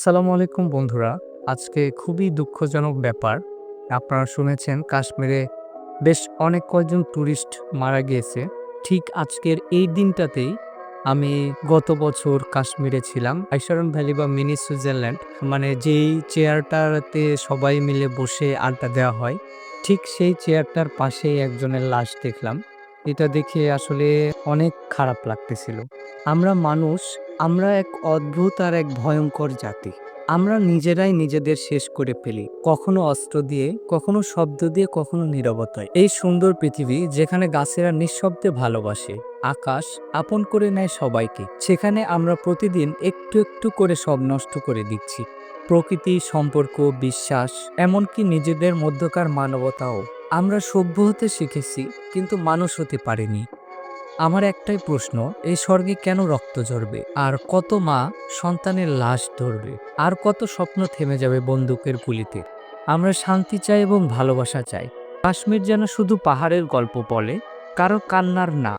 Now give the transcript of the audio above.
আসসালামু আলাইকুম বন্ধুরা। আজকে খুবই দুঃখজনক ব্যাপার। আপনারা শুনেছেন, কাশ্মীরে বেশ অনেক কয়েকজন ট্যুরিস্ট মারা গিয়েছে। ঠিক আজকের এই দিনটাতেই আমি গত বছর কাশ্মীরে ছিলাম। আইসারন ভ্যালি বা মিনি সুইজারল্যান্ড মানে যেই চেয়ারটাতে সবাই মিলে বসে আড্ডা দেওয়া হয়, ঠিক সেই চেয়ারটার পাশেই একজনের লাশ দেখলাম। এটা দেখে আসলে অনেক খারাপ লাগতেছিল। আমরা মানুষ আমরা এক অদ্ভুত আর এক ভয়ঙ্কর জাতি। আমরা নিজেরাই নিজেদের শেষ করে ফেলি, কখনো অস্ত্র দিয়ে, কখনো শব্দ দিয়ে, কখনো নীরবতায়। এই সুন্দর পৃথিবী যেখানে গাছেরা নিঃশব্দে ভালোবাসে, আকাশ আপন করে নেয় সবাইকে, সেখানে আমরা প্রতিদিন একটু একটু করে সব নষ্ট করে দিচ্ছি। প্রকৃতি, সম্পর্ক, বিশ্বাস, এমনকি নিজেদের মধ্যকার মানবতাও। আমরা সভ্য হতে শিখেছি, কিন্তু মানুষ হতে পারিনি। আমার একটাই প্রশ্ন, এই স্বর্গে কেন রক্ত ঝরবে? আর কত মা সন্তানের লাশ ধরবে? আর কত স্বপ্ন থেমে যাবে বন্দুকের গুলিতে? আমরা শান্তি চাই এবং ভালোবাসা চাই। কাশ্মীর যেন শুধু পাহাড়ের গল্প বলে, কারও কান্নার না।